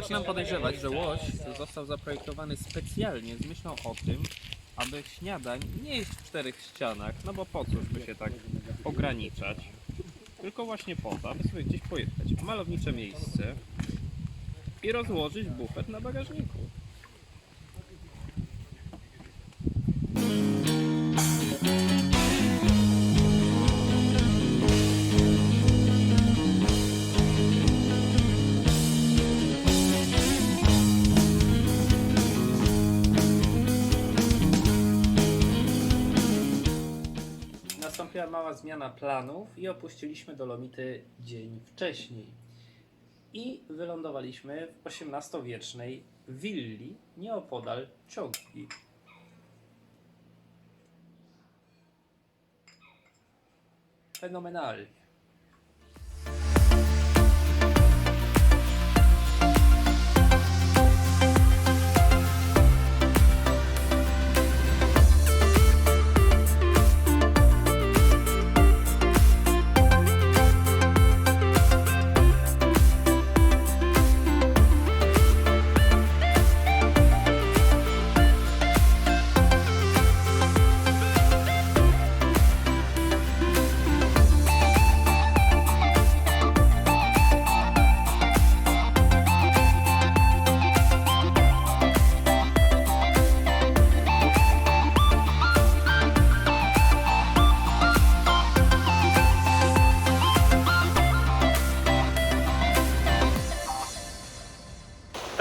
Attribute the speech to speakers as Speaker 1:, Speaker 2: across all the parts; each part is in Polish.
Speaker 1: Zaczynam podejrzewać, że łoś został zaprojektowany specjalnie z myślą o tym, aby śniadań nie jeść w czterech ścianach, no bo po cóż by się tak ograniczać. Tylko właśnie po to, aby sobie gdzieś pojechać w malownicze miejsce i rozłożyć bufet na bagażniku. Nastąpiła mała zmiana planów i opuściliśmy Dolomity dzień wcześniej. I wylądowaliśmy w XVIII-wiecznej willi nieopodal Ciągi. Fenomenalnie.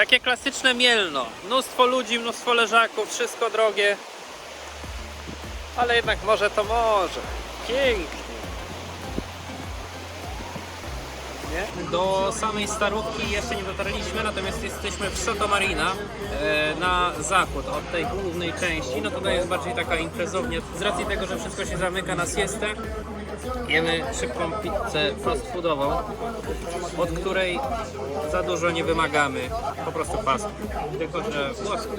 Speaker 1: Takie klasyczne Mielno. Mnóstwo ludzi, mnóstwo leżaków, wszystko drogie. Ale jednak może to może. Pięknie. Nie? Do samej starówki jeszcze nie dotarliśmy, natomiast jesteśmy w Soto Marina e, na zachód od tej głównej części. No tutaj jest bardziej taka imprezownia. Z racji tego, że wszystko się zamyka na siestę, jemy szybką pizzę fast foodową, od której za dużo nie wymagamy. Po prostu fast. Tylko, że włoski.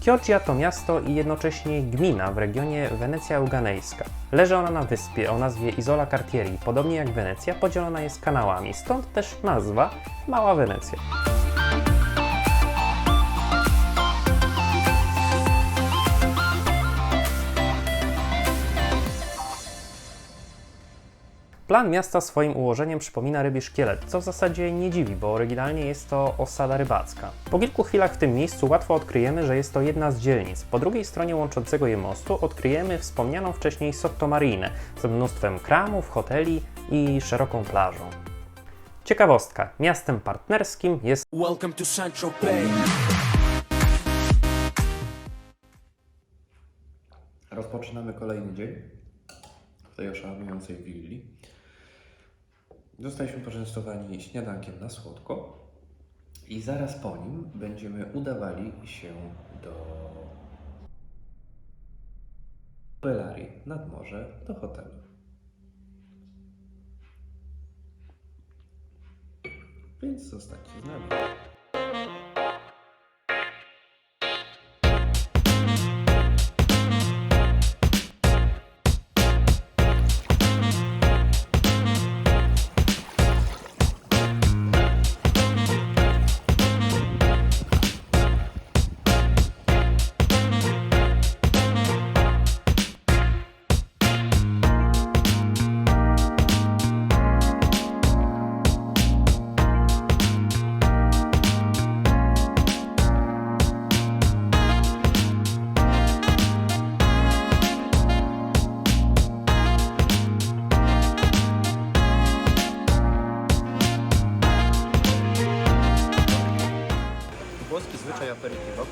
Speaker 2: Chioggia to miasto i jednocześnie gmina w regionie Wenecja Euganejska. Leży ona na wyspie o nazwie Isola Cartieri. Podobnie jak Wenecja, podzielona jest kanałami, stąd też nazwa Mała Wenecja. Plan miasta swoim ułożeniem przypomina rybi szkielet, co w zasadzie nie dziwi, bo oryginalnie jest to osada rybacka. Po kilku chwilach w tym miejscu łatwo odkryjemy, że jest to jedna z dzielnic. Po drugiej stronie łączącego je mostu odkryjemy wspomnianą wcześniej Sottomarinę z mnóstwem kramów, hoteli i szeroką plażą. Ciekawostka, miastem partnerskim jest
Speaker 3: Welcome to Saint Tropez.
Speaker 4: Rozpoczynamy kolejny dzień w tej oszałamiającej willi. Zostaliśmy poczęstowani śniadankiem na słodko i zaraz po nim będziemy udawali się do Bellari nad morze do hotelu. Więc zostańcie z nami.
Speaker 1: Zwyczaj aperitivo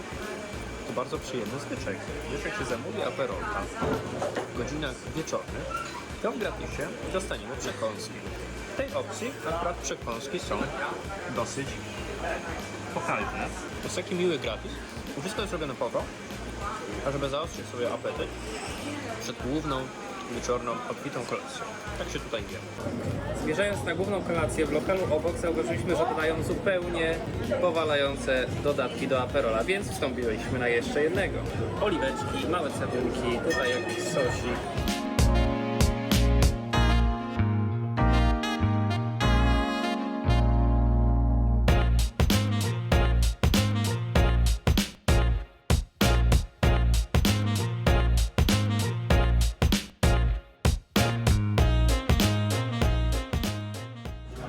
Speaker 1: to bardzo przyjemny zwyczaj. Wiesz, jak się zamówi aperolka w godzinach wieczornych, to w gratisie dostaniemy przekąski. W tej opcji akurat przekąski są dosyć pochajne. To jest taki miły gratis. Wszystko jest robione po to, ażeby zaostrzyć sobie apetyt przed główną wieczorną, obfitą kolacją. Tak się tutaj dzieje. Zmierzając na główną kolację w lokalu obok zauważyliśmy, że podają zupełnie powalające dodatki do aperola, więc wstąpiliśmy na jeszcze jednego. Oliweczki, małe cebulki, tutaj jakiś sosik.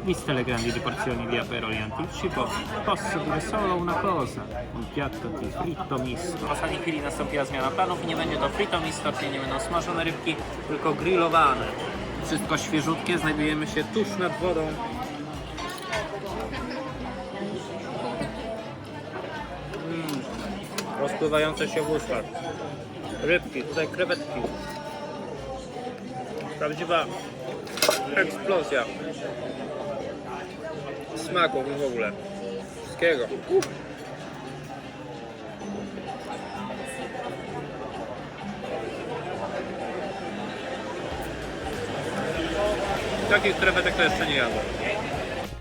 Speaker 1: Viste le grandi porzioni di aperoli anticipo, posso dire solo una cosa, un piatto di fritto misto. W ostatniej chwili nastąpiła zmiana planów i nie będzie to fritto misto, czyli nie będą smażone rybki, tylko grillowane. Wszystko świeżutkie, znajdujemy się tuż nad wodą. Mm, rozpływające się w ustach. Rybki, tutaj krewetki. Prawdziwa eksplozja smaków i w ogóle. Wszystkiego. Takich krewetek to jeszcze nie jadłem.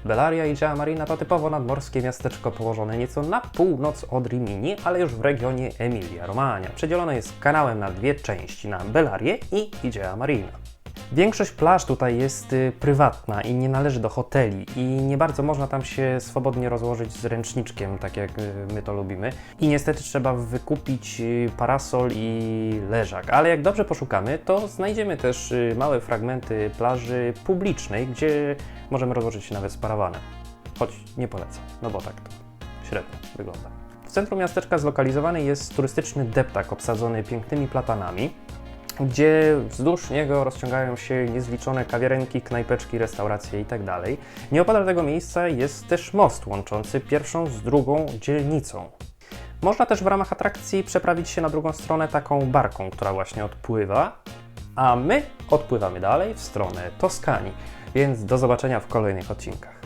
Speaker 2: Bellaria i Gea Marina to typowo nadmorskie miasteczko położone nieco na północ od Rimini, ale już w regionie Emilia-Romagna. Przedzielone jest kanałem na dwie części, na Bellarię i Igea Marina. Większość plaż tutaj jest y, prywatna i nie należy do hoteli i nie bardzo można tam się swobodnie rozłożyć z ręczniczkiem, tak jak y, my to lubimy. I niestety trzeba wykupić y, parasol i leżak, ale jak dobrze poszukamy, to znajdziemy też małe fragmenty plaży publicznej, gdzie możemy rozłożyć się nawet z parawanem. Choć nie polecam, no bo tak to średnio wygląda. W centrum miasteczka zlokalizowany jest turystyczny deptak obsadzony pięknymi platanami, gdzie wzdłuż niego rozciągają się niezliczone kawiarenki, knajpeczki, restauracje itd. Nieopodal tego miejsca jest też most łączący pierwszą z drugą dzielnicą. Można też w ramach atrakcji przeprawić się na drugą stronę taką barką, która właśnie odpływa, a my odpływamy dalej w stronę Toskanii. Więc do zobaczenia w kolejnych odcinkach.